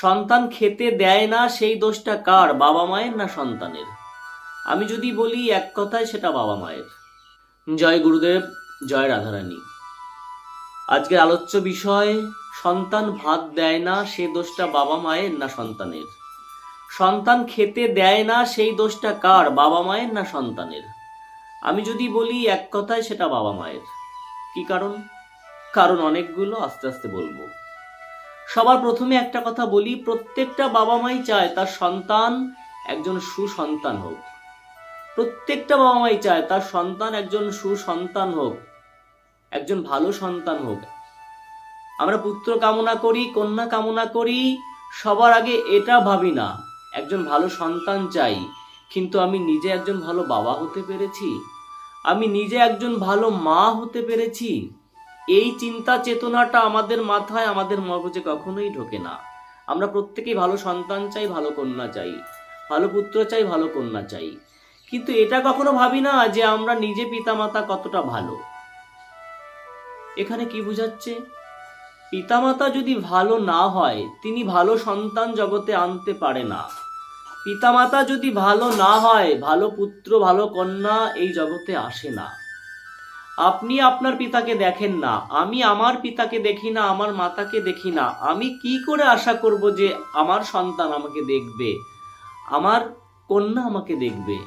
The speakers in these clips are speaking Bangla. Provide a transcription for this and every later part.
সন্তান খেতে দেয় না, সেই দোষটা কার, বাবা মায়ের না সন্তানের? আমি যদি বলি এক কথায়, সেটা বাবা মায়ের। জয় গুরুদেব, জয় রাধারানী। আজকের আলোচ্য বিষয়, সন্তান ভাত দেয় না, সে দোষটা বাবা মায়ের না সন্তানের? সন্তান খেতে দেয় না, সেই দোষটা কার, বাবা মায়ের না সন্তানের? আমি যদি বলি এক কথায়, সেটা বাবা মায়ের। কি কারণ? কারণ অনেকগুলো আস্তে আস্তে বলব। সবার প্রথমে একটা কথা বলি, প্রত্যেকটা বাবা মাই চায় তার সন্তান একজন সুসন্তান হোক। প্রত্যেকটা বাবা মাই চায় তার সন্তান একজন সুসন্তান হোক, একজন ভালো সন্তান হোক। আমরা পুত্র কামনা করি, কন্যা কামনা করি, সবার আগে এটা ভাবি না, একজন ভালো সন্তান চাই, কিন্তু আমি নিজে একজন ভালো বাবা হতে পেরেছি? আমি নিজে একজন ভালো মা হতে পেরেছি? এই চিন্তা চেতনাটা আমাদের মাথায়, আমাদের মগজে কখনোই ঢোকে না। আমরা প্রত্যেকেই ভালো সন্তান চাই, ভালো কন্যা চাই। ভালো পুত্র চাই, ভালো কন্যা চাই। কিন্তু এটা কখনো ভাবি না যে আমরা নিজে পিতামাতা কতটা ভালো। এখানে কি বোঝাচ্ছে? পিতামাতা যদি ভালো না হয়, তিনি ভালো সন্তান জগতে আনতে পারে না। পিতামাতা যদি ভালো না হয়, ভালো পুত্র, ভালো কন্যা এই জগতে আসে না। আপনি আপনার পিতাকে দেখেন না, আমি আমার পিতাকে দেখি না, আমার মাতাকে দেখি না। আমি কি করে আশা করব যে আমার সন্তান আমাকে দেখবে? আমার কন্যা আমাকে দেখবে?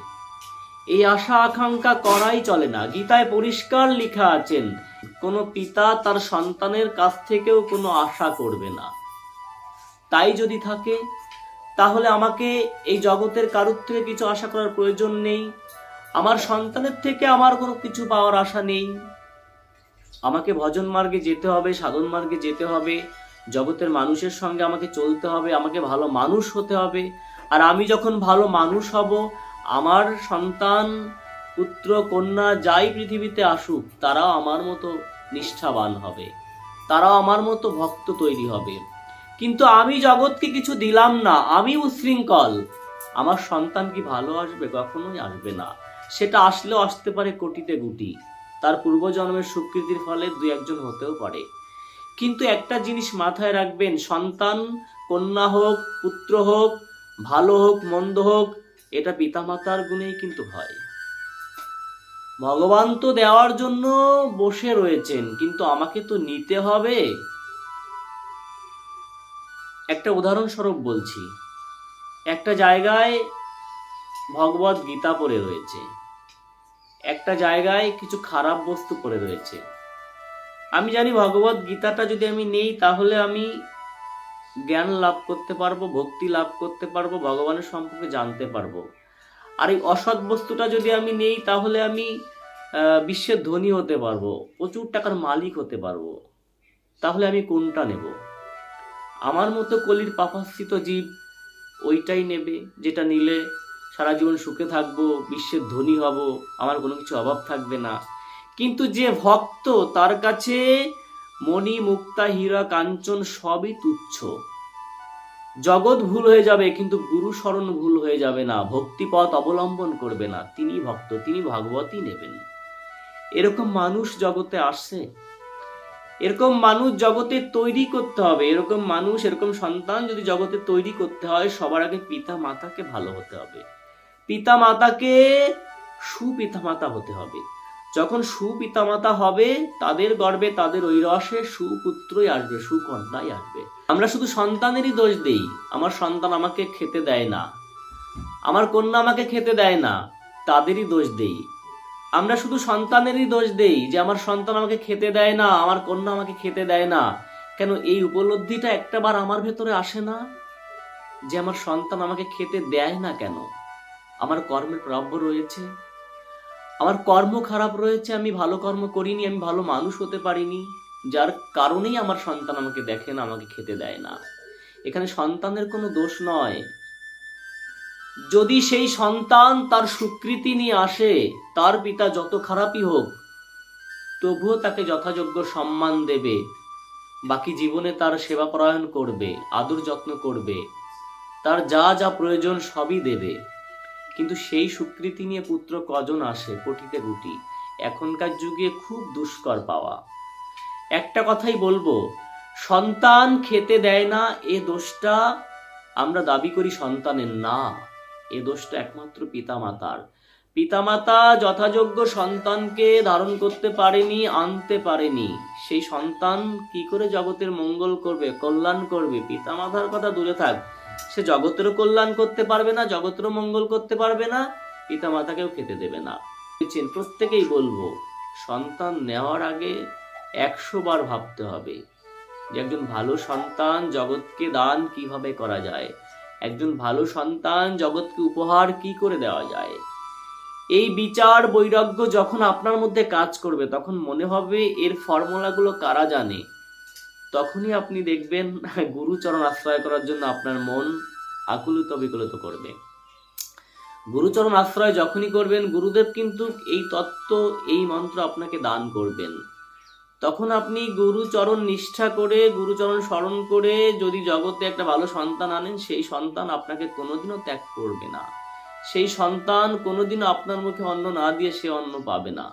এই আশা, আকাঙ্ক্ষা করাই চলে না। গীতায় পরিষ্কার লেখা আছেন, কোনো পিতা তার সন্তানের কাছ থেকেও কোনো আশা করবে না। তাই যদি থাকে, তাহলে আমাকে এই জগতের কারুর থেকে কিছু আশা করার প্রয়োজন নেই। আমার সন্তানের থেকে আমার কোনো কিছু পাওয়ার আশা নেই। আমাকে ভজন মার্গে যেতে হবে, সাধন মার্গে যেতে হবে, জগতের মানুষের সঙ্গে আমাকে চলতে হবে, আমাকে ভালো মানুষ হতে হবে। আর আমি যখন ভালো মানুষ হব, আমার সন্তান, পুত্র, কন্যা যাই পৃথিবীতে আসুক, তারাও আমার মতো নিষ্ঠাবান হবে। তারাও আমার মতো ভক্ত তৈরি হবে। কিন্তু আমি জগৎকে কিছু দিলাম না, আমি উশৃঙ্খল। আমার সন্তান কি ভালো আসবে? কখনোই আসবে না। সেটা আসলেও আসতে পারে কোটিতে গুটি তার পূর্বজন্মের স্বীকৃতির ফলে দু একজন হতেও পারে। কিন্তু একটা জিনিস মাথায় রাখবেন, সন্তান কন্যা হোক, পুত্র হোক, ভালো হোক, মন্দ হোক, এটা পিতামাতার গুণেই কিন্তু হয়। ভগবান তো দেওয়ার জন্য বসে রয়েছেন, কিন্তু আমাকে তো নিতে হবে। একটা উদাহরণস্বরূপ বলছি। একটা জায়গায় ভগবত গীতা পড়ে রয়েছে। একটা জায়গায় কিছু খারাপ বস্তু পড়ে রয়েছে। আমি জানি ভগবত গীতাটা যদি আমি নেই, তাহলে আমি জ্ঞান লাভ করতে পারব, ভক্তি লাভ করতে পারব, ভগবানের সম্পর্কে জানতে পারব। আর এই অসৎ বস্তুটা যদি আমি নেই, তাহলে আমি বিশ্বের ধনী হতে পারব, প্রচুর টাকার মালিক হতে পারব। তাহলে আমি কোনটা নেব? আমার মতো কলির পাপাশ্রিত জীব ওইটাই নেবে, যেটা নিলে সারা জীবন সুখে থাকব বিশ্বের ধনী হব, আমার কোনো কিছু অভাব থাকবে না। কিন্তু যে ভক্ত, তার কাছে মণি, মুক্তা, হীরা, কাঞ্চন সবই তুচ্ছ। জগৎ ভুল হয়ে যাবে, কিন্তু গুরু শরণ ভুল হয়ে যাবে না। ভক্তি পথ অবলম্বন করবে না। তিনি ভক্ত, তিনি ভাগবতই নেবেন। এরকম মানুষ জগতে আসছে। এরকম মানুষ জগতে তৈরি করতে হবে। এরকম মানুষ, এরকম সন্তান যদি জগতে তৈরি করতে হয়, সবার আগে পিতা মাতাকে ভালো হতে হবে। পিতা মাতাকে সুপিতা মাতা হতে হবে। যখন সুপিতা মাতা হবে, তাদের গর্বে তাদের ওই রসে সুপুত্রই আসবে, সুকন্যাই আসবে। আমরা শুধু সন্তানেরই দোষ দেই। আমার সন্তান আমাকে খেতে দেয় না। আমার কন্যা আমাকে খেতে দেয় না। তাদেরই দোষ দেই। আমরা শুধু সন্তানেরই দোষ দেই যে আমার সন্তান আমাকে খেতে দেয় না, আমার কন্যা আমাকে খেতে দেয় না। কেন এই উপলব্ধিটা একটাবার আমার ভেতরে আসে না? যে আমার সন্তান আমাকে খেতে দেয় না কেন? আমার কর্মের প্রাপ্য রয়েছে। আমার কর্ম খারাপ রয়েছে, আমি ভালো কর্ম করিনি, আমি ভালো মানুষ হতে পারিনি। যার কারণেই আমার সন্তান আমাকে দেখে না, আমাকে খেতে দেয় না। এখানে সন্তানের কোনো দোষ নয়। যদি সেই সন্তান তার স্বীকৃতি নিয়ে আসে, তার পিতা যত খারাপই হোক, তবুও তাকে যথাযোগ্য সম্মান দেবে। বাকি জীবনে তার সেবা পরায়ণ করবে, আদর যত্ন করবে, তার যা যা প্রয়োজন সবই দেবে। কিন্তু সেই স্বীকৃতি নিয়ে পুত্র কজন আসে কোটিতে গুটি এখনকার যুগে খুব দুষ্কর পাওয়া। একটা কথাই বলব, সন্তান খেতে দেয় না, এ দোষটা আমরা দাবি করি সন্তানের না। এ দোষটা একমাত্র পিতামাতার। পিতামাতা যথাযোগ্য সন্তানকে ধারণ করতে পারেনি, আনতে পারেনি। সেই সন্তান কি করে জগতের মঙ্গল করবে, কল্যাণ করবে? পিতামাতার কথা দূরে থাক। সে জগতেরও কল্যাণ করতে পারবে না জগতেরও মঙ্গল করতে পারবে না পিতা মাতাকেও খেতে দেবে না? প্রত্যেকেই বলব, সন্তান নেওয়ার আগে একশো বার ভাবতে হবে যে একজন ভালো সন্তান জগৎকে দান কীভাবে করা যায়, একজন ভালো সন্তান জগৎকে উপহার কি করে দেওয়া যায় এই বিচার বৈরাগ্য যখন আপনার মধ্যে কাজ করবে, তখন মনে হবে এর ফর্মুলাগুলো কারা জানে তখনই আপনি দেখবেন গুরুচরণ আশ্রয় করার জন্য আপনার মন আকুলিত বিকুলিত করবে। গুরুচরণ আশ্রয় যখনই করবেন, গুরুদেব কিন্তু এই তত্ত্ব, এই মন্ত্র আপনাকে দান করবেন। তখন আপনি গুরুচরণ নিষ্ঠা করে, গুরুচরণ স্মরণ করে যদি জগতে একটা ভালো সন্তান আনেন, সেই সন্তান আপনাকে কোনোদিনও ত্যাগ করবে না। সেই সন্তান কোনোদিনও আপনার মুখে অন্ন না দিয়ে সে অন্ন পাবে না।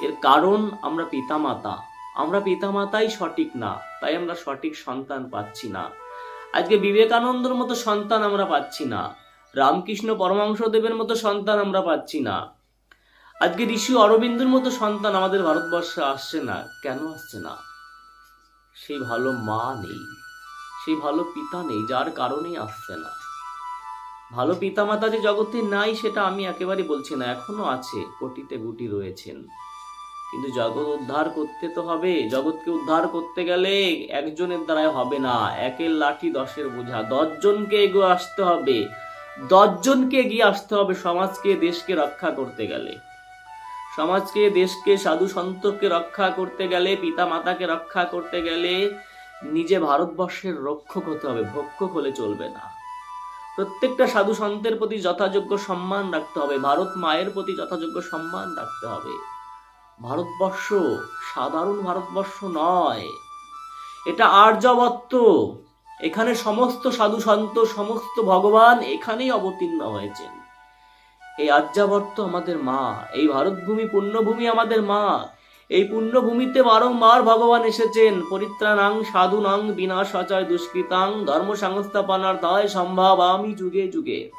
এর কারণ আমরা পিতামাতা। আমরা পিতামাতাই সঠিক না, তাই আমরা সঠিক সন্তান পাচ্ছি না। আজকে বিবেকানন্দর মতো সন্তান আমরা পাচ্ছি না, রামকৃষ্ণ পরমাংশদেবের মতো সন্তান আমরা পাচ্ছি না। আজকে ঋষি অরবিন্দর মতো সন্তান আমাদের ভারতবর্ষে আসছে না, কেন আসছে না? সেই ভালো মা নেই, সেই ভালো পিতা নেই, যার কারণেই আসছে না। ভালো পিতামাতা যে জগতে নাই, সেটা আমি একেবারে বলছি না, এখনও আছে, কোটিতে গুটি রয়েছেন। কিন্তু জগৎ উদ্ধার করতে তো হবে। জগৎকে উদ্ধার করতে গেলে একজনের দ্বারাই হবে না। একের লাঠি, দশের বোঝা। দশজনকে এগিয়ে আসতে হবে। দশজনকে এগিয়ে আসতে হবে সমাজকে, দেশকে রক্ষা করতে গেলে। সমাজকে, দেশকে, সাধু সন্তকে রক্ষা করতে গেলে পিতা মাতাকে রক্ষা করতে গেলে নিজে ভারতবর্ষের রক্ষক হতে হবে। ভক্ষক হলে চলবে না। প্রত্যেকটা সাধু সন্তের প্রতি যথাযোগ্য সম্মান রাখতে হবে। ভারত মায়ের প্রতি যথাযোগ্য সম্মান রাখতে হবে। ভারতবর্ষ সাধারণ ভারতবর্ষ নয়। এটা আর্যবত্ত। এখানে সমস্ত সাধু সন্ত, সমস্ত ভগবান এখানেই অবতীর্ণ হয়েছেন। এই আর্যাবর্ত আমাদের মা, এই ভারতভূমি, পুণ্যভূমি আমাদের মা, এই পুণ্যভূমিতে বারংবার ভগবান এসেছেন। পরিত্রাণাং, সাধুনাং বিনাশ অচয় দুষ্কৃতাং ধর্ম সংস্থাপনার দায় সম্ভব আমি যুগে যুগে।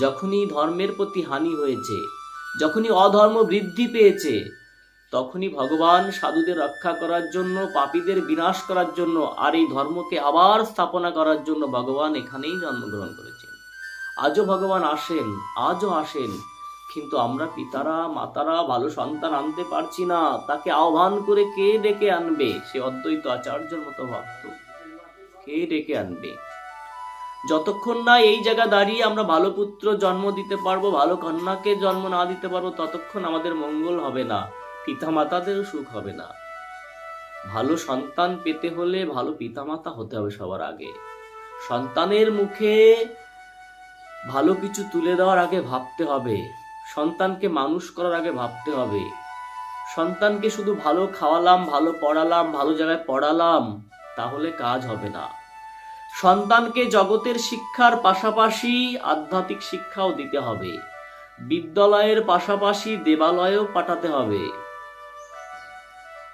যখনই ধর্মের প্রতি হানি হয়েছে যখনই অধর্ম বৃদ্ধি পেয়েছে, তখনই ভগবান সাধুদের রক্ষা করার জন্য, পাপীদের বিনাশ করার জন্য, আর এই ধর্মকে আবার স্থাপনা করার জন্য ভগবান এখানেই জন্মগ্রহণ করেছেন। আজও ভগবান আসেন, আজও আসেন, কিন্তু আমরা পিতারা, মাতারা, ভালো সন্তান আনতে পারছি না। তাকে আহ্বান করে কে ডেকে আনবে? সে অদ্বৈত আচার্যের মতো ভক্ত। কে ডেকে আনবে? যতক্ষণ না এই জায়গা দাঁড়িয়ে আমরা ভালো পুত্র জন্ম দিতে পারব, ভালো কন্যাকে জন্ম না দিতে পারব, ততক্ষণ আমাদের মঙ্গল হবে না পিতামাতাদেরও সুখ হবে না। ভালো সন্তান পেতে হলে ভালো পিতামাতা হতে হবে সবার আগে। সন্তানের মুখে ভালো কিছু তুলে দেওয়ার আগে ভাবতে হবে, সন্তানকে মানুষ করার আগে ভাবতে হবে। সন্তানকে শুধু ভালো খাওয়ালাম, ভালো পড়ালাম, ভালো জায়গায় পড়ালাম, তাহলে কাজ হবে না। সন্তানকে জগতের শিক্ষার পাশাপাশি আধ্যাত্মিক শিক্ষাও দিতে হবে। বিদ্যালয়ের পাশাপাশি দেবালয়েও পাঠাতে হবে।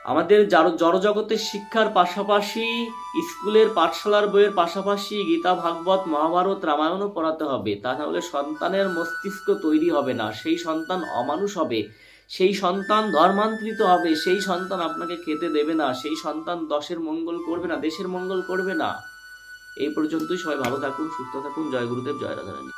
আমাদের জড় জগতের শিক্ষার পাশাপাশি স্কুলের পাঠশালার বইয়ের পাশাপাশি গীতা, ভাগবত, মহাভারত, রামায়ণও পড়াতে হবে। তা তাহলে সন্তানের মস্তিষ্ক তৈরি হবে না। সেই সন্তান অমানুষ হবে। সেই সন্তান ধর্মান্তরিত হবে। সেই সন্তান আপনাকে খেতে দেবে না। সেই সন্তান দশের মঙ্গল করবে না। দেশের মঙ্গল করবে না। এই পর্যন্তই। সবাই ভালো থাকুন সুস্থ থাকুন। জয় গুরুদেব জয় রাধারানী।